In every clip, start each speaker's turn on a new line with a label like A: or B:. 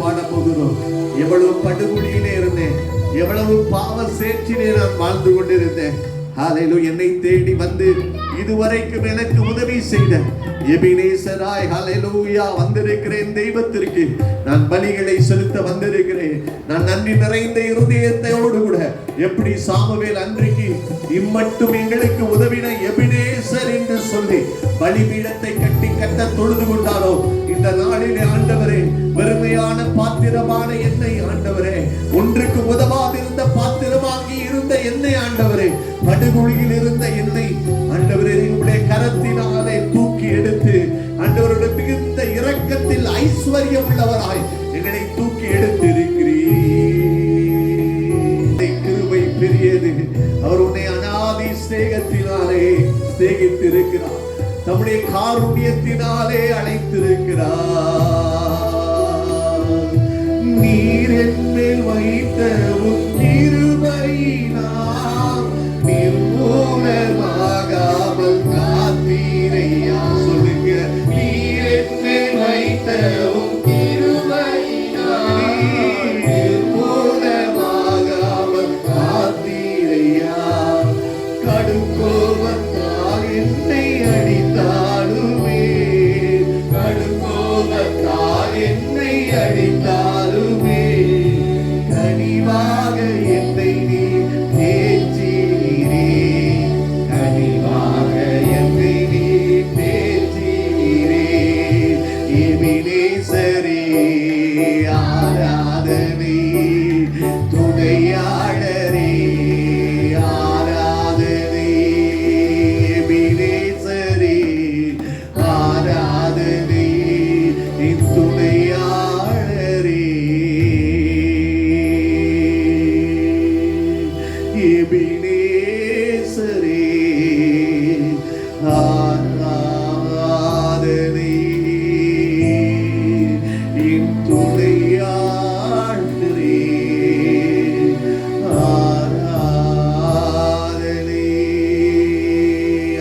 A: பாட போகிறோம் எவ்வளவு படுகொலியிலே இருந்தேன். எவ்வளவு பாவ சேர்ச்சியிலே நான் வாழ்ந்து கொண்டிருந்தேன். ஹalleluya என்னை தேடி வந்து இதுவரைக்கும் எனக்கு உதவி செய்த எபினேசராய் ஹலெலூயா வந்திருக்கிறேன் தெய்வத்திற்கு. நான் பலிகளை செலுத்த வந்திருக்கிறேன். நான் நன்றி நிறைந்த இருதயத்தோடு கூட. எப்படி சாமுவேல் அன்றைக்கு இம்மட்டும் எங்களுக்கு உதவின எபினேசர் என்று சொல்லி பலிபீடத்தை கட்டி கட்ட தொழுது கொண்டாரோ இந்த நாளிலே ஆண்டவரே வெறுமையான பாத்திரமான என்னை ஆண்டவரே. ஒன்றுக்கு உதவாதிருந்த பாத்திரமாகி இருந்த என்னை ஆண்டவரே. படுகொழியில் இருந்த என்னை ஆண்டவரே உங்களுடைய கரத்தினாலே தூக்கி எடுத்து ஆண்டவருடைய மிகுந்த இரக்கத்தில் ஐஸ்வர்யம் உள்ளவராய் எங்களை தூக்கி எடுத்து இருக்கிறீர் கிருபை பெரியது. அவர் உன்னை அனாதி சிநேகத்தினாலே சிநேகித்து இருக்கிறார் தம்முடைய காருண்யத்தினாலே அழைத்திருக்கிறார். நீர் வைத்த உன் கிருபையினால் நிர்மூலமாகாமல் காத்தீரை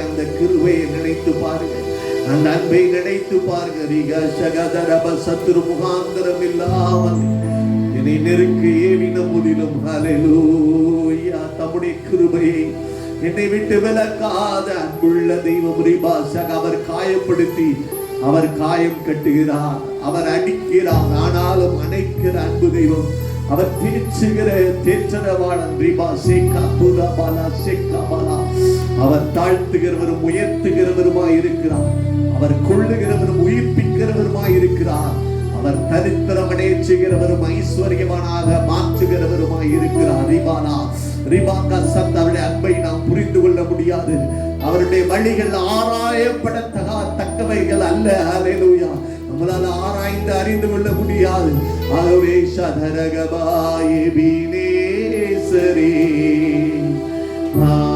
A: அந்த பாருங்க அந்த அன்பை நினைத்து பாருங்க ரிக சகதரப சத்துரு முகாந்தரம் இல்லாமல் என்னை நெருக்க ஏவின போதிலும் அலையூ தம்முடைய என்னை விட்டு விலக்காத அன்புள்ள தெய்வம் ரிபாசக அவர் காயப்படுத்தி அவர் காயம் கட்டுகிறார் அவர் அடிக்கிறார் ஆனாலும் அணைக்கிற அன்பு தெய்வம். அவர் தேற்றுகிற தேற்றரவாளன் ரிபா சேகா துதா பாலா சேகா பாலா. அவர் தாழ்த்துகிறவரும் உயர்த்துகிறவருமாய் இருக்கிறார் அவர் கொள்ளுகிறவரும் உயிர்ப்பிக்கிறவருமாய் இருக்கிறார் அவர் தரித்திரம் செய்கிறவரும் ஐஸ்வர்யமானாக மாற்றுகிறவருமாய் இருக்கிறார். ரிபானா ரிபாங்கா சந்த் அவருடைய அன்பை நாம் புரிந்து கொள்ள முடியாது. அவருடைய வழிகள் ஆராயப்படத்தகா தக்கவைகள் அல்ல. ஹalleluya நம்மளால ஆராய்ந்து அறிந்து கொள்ள முடியாது. ஆகவே சதரகபாய பீனேசரே ஆ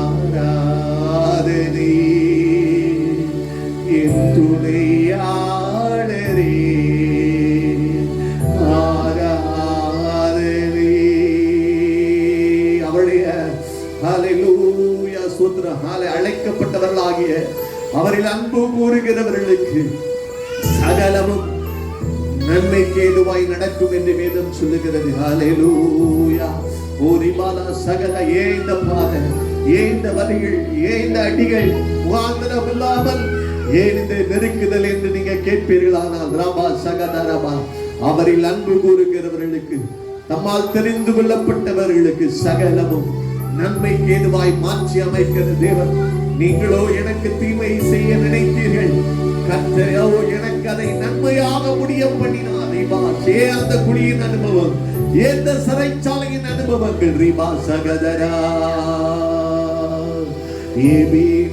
A: அன்பு சகலமும் நன்மைக்கு ஏதுவாய் நடக்கும் என்று வேதம் சொல்லுகிறது. ஹalleluya. ஓ ரிபாலா சகல ஏந்த இந்த பாதை ஏன் இந்த வரிகள் அடிகள் முகாந்திரம் இல்லாமல் ஏன் இந்த நெருக்குதல் என்று நீங்க கேட்பீர்களானால் ராமா சகதரமா அவரில் அன்பு கூறுகிறவர்களுக்கு நம்மால் தெரிந்து கொள்ளப்பட்டவர்களுக்கு சகலமும் நன்மைக்கு ஏதுவாய் மாற்றி அமைக்கிற தேவன். நீங்களோ எனக்கு தீமை செய்ய நினைத்தீர்கள். கத்தரோ எனக்கு அதை நன்மையாக முடிய பண்ணினார். ரீபா சே அந்த குடியின் அனுபவம். எந்த சிறைச்சாலையின் அனுபவங்கள் ரீபா சகதரா. ஏபி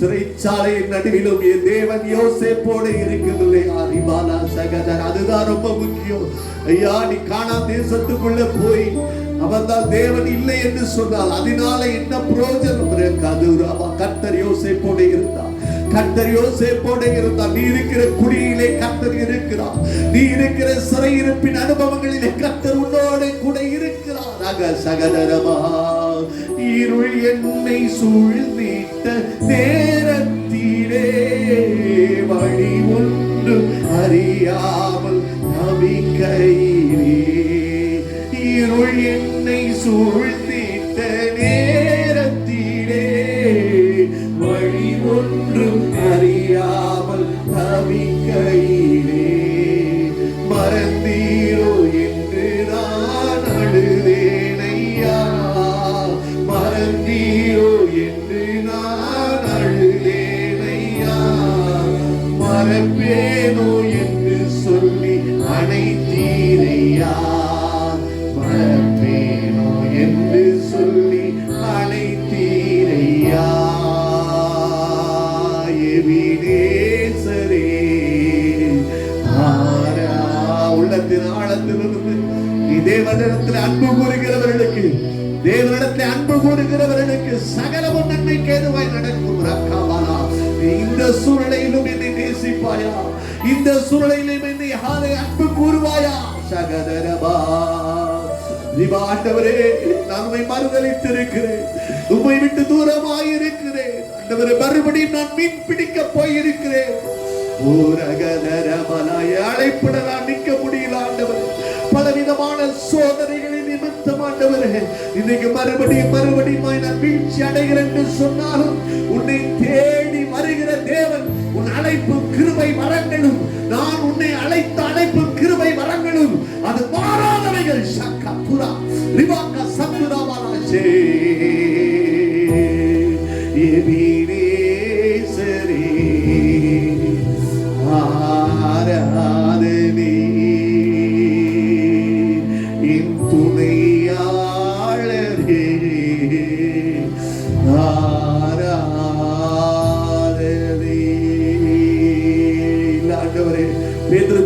A: சிறைச்சாலையின் நடுவிலும் என் தேவன் யோசேப்போட இருக்கவில்லை அறிவானா சகதர் அதுதான் ரொம்ப முக்கியம். ஐயா நீ காணா தேசத்துக்குள்ள போய் அவர்தான் தேவன் இல்லை என்று சொன்னால் அதனால என்ன பிரயோஜனம்? இருக்காது அவன் கர்த்தர் யோசேப்போட இருந்தார். கர்த்தர் யோசேப்போட இருந்தார். நீ இருக்கிற குடியிலே கர்த்தர் இருக்கிறார். நீ இருக்கிற சிறையிருப்பின் அனுபவங்களிலே கர்த்தர் உன்னோடு கூட இருக்கிறார் அக சகதரமா இருள் என்னை சூழ்ந்திட்ட நேரத்திலே வழி ஒன்று அறியாமல் நம்பிக்கையிலே. இருள் என்னை சூழ்ந்திட்ட அன்பு கூறுகிறவர்களுக்கு சகலமும் நன்மைக்கு ஏதுவாய் நடக்கும் ரக்காவாலா இந்த சூழலையிலும் என்னை நேசிப்பாயா? இந்த சூழலையிலும் என்னை ஆலை அன்பு கூறுவாயா? சகதரபா. ஆண்டவரே நான் உண்மை மறுதளித்திருக்கிறேன் உண்மை விட்டு தூரமாய் இருக்கிறேன் ஆண்டவரே மறுபடியும் நான் மீன் பிடிக்க போயிருக்கிறேன். ஊரகதரமலாய் அழைப்பிட நான் நிற்க முடியல ஆண்டவரே. பலவிதமான சோதனைகளின் நிமித்தம் ஆண்டவரே. இன்னைக்கு மறுபடியும் மறுபடியும் நான் வீழ்ச்சி அடைகிறேன் என்று சொன்னாலும் உன்னை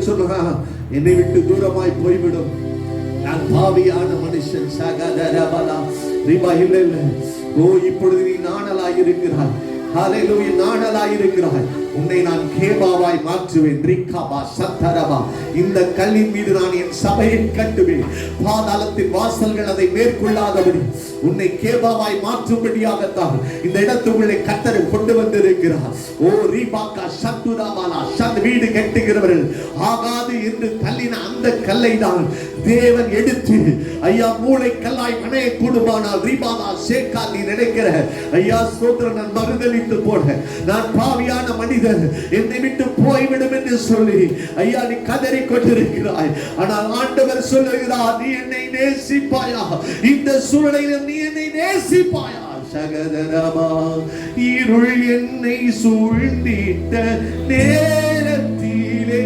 A: சொல்றா என்னை விட்டு தூரமாய் போய்விடும். நான் பாவியான மனுஷன் சகதரபலா ரீபா இல்ல இல்ல ஓ இப்பொழுது நீ நாணலாய் இருக்கிறாய் காலையில் நாணலாய் இருக்கிறாய் உன்னை நான் கேபாவாய் மாற்றுவேன். ரிக்காபா சத்தரபா. இந்த கல்லின் மீது நான் என் சபையை கட்டுவேன். பாதாளத்தின் வாசல்கள் அதை மேற்கொள்ளாதபடி உன்னை கேபாவாய் மாற்றும்படியாகத்தான் இந்த இடத்துக்குள்ளே கத்தரை கொண்டு வந்திருக்கிறார். ஓ ரீபாக்கா சத்துராபாலா சத் வீடு கட்டுகிறவர்கள் ஆகாது என்று தள்ளின அந்த கல்லை தான் தேவன் எடுத்து ஐயா மூளை கல்லாய் மனைய கூடுமானால் ரீபாதா சேக்கா நீ நினைக்கிற ஐயா சோதரன் நான் மறுதளித்து போட நான் பாவி மனிதன் என்னை விட்டு போய்விடும் என்று சொல்லி ஐயா நீ கதறி கொண்டிருக்கிறாய். ஆனால் ஆண்டவர் சொல்லுகிறார் நீ என்னை நேசிப்பாயா? இந்த சூழ்நிலையில் நீ என்னை நேசிப்பாயா? சகதரமா இருள் என்னை சூழ்ந்திட்ட நேரத்திலே.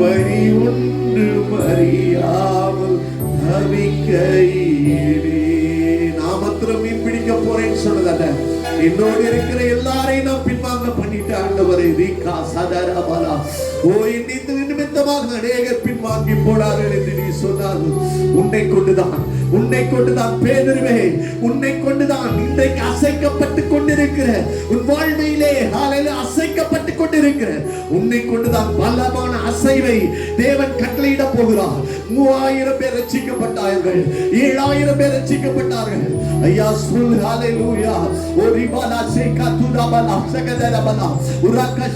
A: வரி ஒன்று அறியாமல் தவிக்கையிலே. நான் மாத்திரம் மீன் பிடிக்க போறேன்னு சொன்னதல்ல. என்னோடு இருக்கிற எல்லாரையும் நான் பின்வாங்க பண்ணிட்டு ஆண்டவரை ரீகா சதரபலா ஓ இந்த நிமித்தமாக அநேகர் பின்வாங்கி போனார்கள் என்று நீ சொன்னார் உன்னை கொண்டுதான் உன்னை கொண்டுதான் பேதருவே உன்னை கொண்டுதான் இன்றைக்கு அசைக்கப்பட்டு கொண்டிருக்கிற உன் வாழ்வையிலே காலையில அசைக்கப்பட்டு கொண்டிருக்கிற உன்னை கொண்டுதான் பலமான அசைவை தேவன் கட்டளையிட போகிறார். மூவாயிரம் பேர் ரசிக்கப்பட்டார்கள் ஏழாயிரம் பேர் ரசிக்கப்பட்டார்கள் ஐயா சொல் ஹalleluya. ரிபாலா சேகா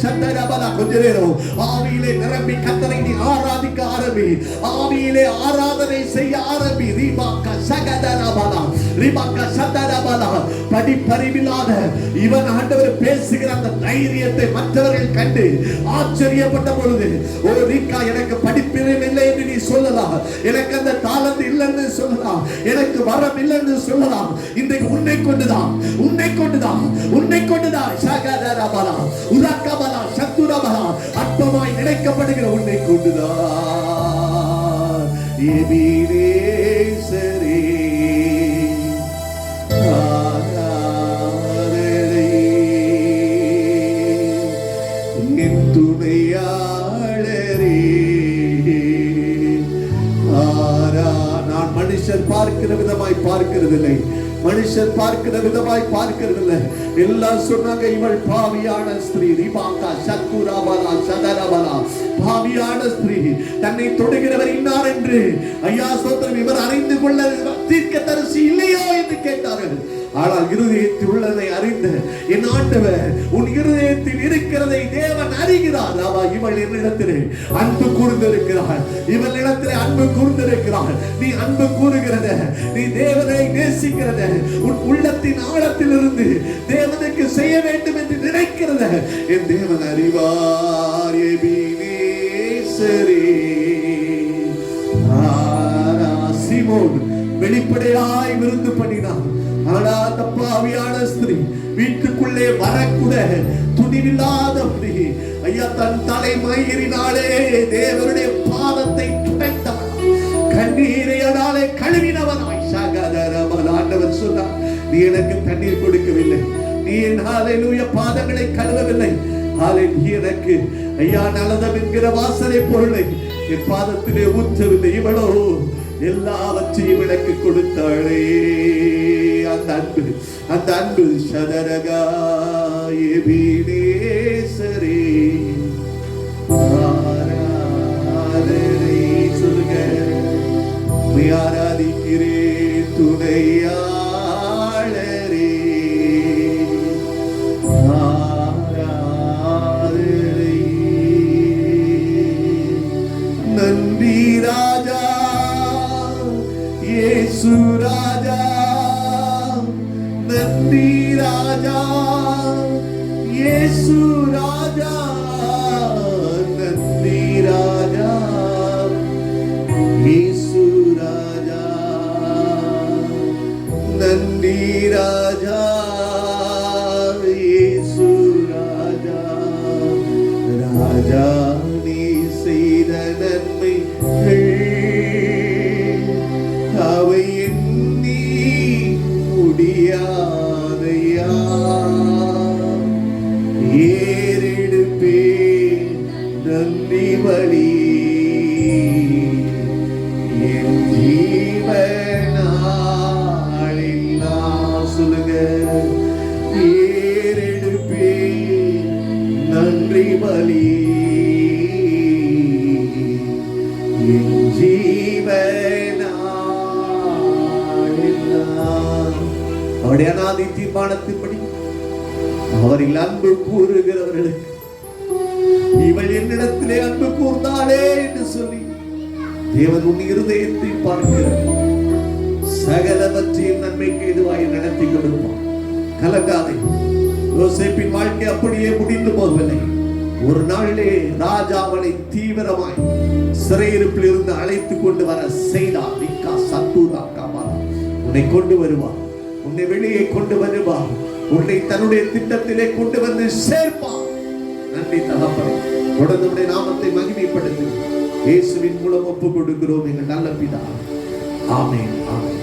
A: சகதரபலா கொஞ்ச நேரம் ஆவியிலே நிரம்பி கத்தரை நீ ஆராதிக்க ஆரம்பி. ஆவியிலே ஆராதனை செய்ய ஆரம்பி. ரிபாக்க சகதரபலா ரிபாக்க சந்தரபலா. படிப்பறிவில்லாத இவன் ஆண்டவர் பேசுகிற அந்த தைரியத்தை மற்றவர்கள் கண்டு ஆச்சரியப்பட்ட பொழுது ஓ ரீக்கா எனக்கு படிப்பிலும் இல்லை என்று நீ சொல்லலாம். எனக்கு அந்த தாளந்து இல்லைன்னு சொல்லலாம். எனக்கு வரம் இல்லைன்னு சொல்லலாம். இன்றைக்கு உன்னை கொண்டுதான் உன்னை கொண்டுதான் உன்னை கொண்டுதான். சகதரபலா உலக்கபலா சத்துரபலா அற்பமாய் நினைக்கப்படுகிற உன்னை கொண்டுதான். எபிரேசரே மனுஷர் பார்க்கிற விதமாய் பார்க்கிறது இல்லை எல்லாம் சொன்னாங்க இவள் பாவியான ஸ்திரீ ரிபாக்கா சக்குராபலா சதரபலா ஆவியான ஸ்திரீ தன்னை தொடுகிறவர் இன்னார் என்று. ஐயா சோத்திரம் இவர் அறிந்து கொள்ள தீர்க்க தரிசி இல்லையோ என்று கேட்டார்கள். ஆனால் இருதயத்தில் உள்ளதை அறிந்த என் ஆண்டவர் உன் இருதயத்தில் இருக்கிறதை தேவன் அறிகிறார். அவா இவள் என்னிடத்திலே அன்பு கூர்ந்திருக்கிறாள். இவள் இடத்திலே அன்பு கூர்ந்திருக்கிறாள். நீ அன்பு கூறுகிறத நீ தேவனை நேசிக்கிறத உன் உள்ளத்தின் ஆழத்திலிருந்து தேவனுக்கு செய்ய வேண்டும் என்று நினைக்கிறத என் தேவன் அறிவார் எபினேசரே ஆரா சீமோன் வெளிப்படையாய் விருந்து பண்ணினான் ஆனா அந்த பாவியான ஸ்திரீ வீட்டுக்குள்ளே வரக்கூட துணிவில்லாதபடி ஐயா தன் தலை மயிரினாலே தேவருடைய பாதத்தை துடைத்தவன் கண்ணீரை அடாலே கழுவினவனாய். சாகாதாரமான ஆண்டவர் சொன்னார் நீ எனக்கு தண்ணீர் கொடுக்கவில்லை. நீ என் நூய பாதங்களை கழுவவில்லை. எனக்கு ஐயா நலதம் என்கிற வாசனை பொருளை. என் பாதத்திலே ஊற்றவில்லை இவளோ. எல்லாவற்றையும் எனக்கு கொடுத்தாளே. அந்த அன்பு அந்த அன்பு சதரகா ஏ ஆராதனை Jesús. அவருடைய அநாதி தீர்மானத்தின்படி அவரில் அன்பு கூறுகிறவர்களுக்கு இவள் என்னிடத்திலே அன்பு கூர்ந்தாளே என்று சொல்லி தேவன் உன் இருதயத்தை பார்க்கிறார். சகலவற்றையும் நன்மைக்கு எதுவாய் நடத்தி கொடுப்பான் கலங்காதே. யோசேப்பின் வாழ்க்கை அப்படியே முடிந்து போகவில்லை. ஒரு நாளிலே ராஜா அவனை தீவிரமாய் சிறையிருப்பில் இருந்து அழைத்து கொண்டு வர செய்தார். நிக்கா சத்தூரா காமாரா உன்னை கொண்டு வருவான் உன்னை வெளியே கொண்டு வருவார் உன்னை தன்னுடைய திட்டத்திலே கொண்டு வந்து சேர்ப்பார் நன்றி தகப்பன். தொடர்ந்து நாமத்தை மகிமைப்படுத்து. இயேசுவின் மூலம் ஒப்பு கொடுக்கிறோம் எங்கள் நல்ல பிதா. ஆமேன் ஆமேன்.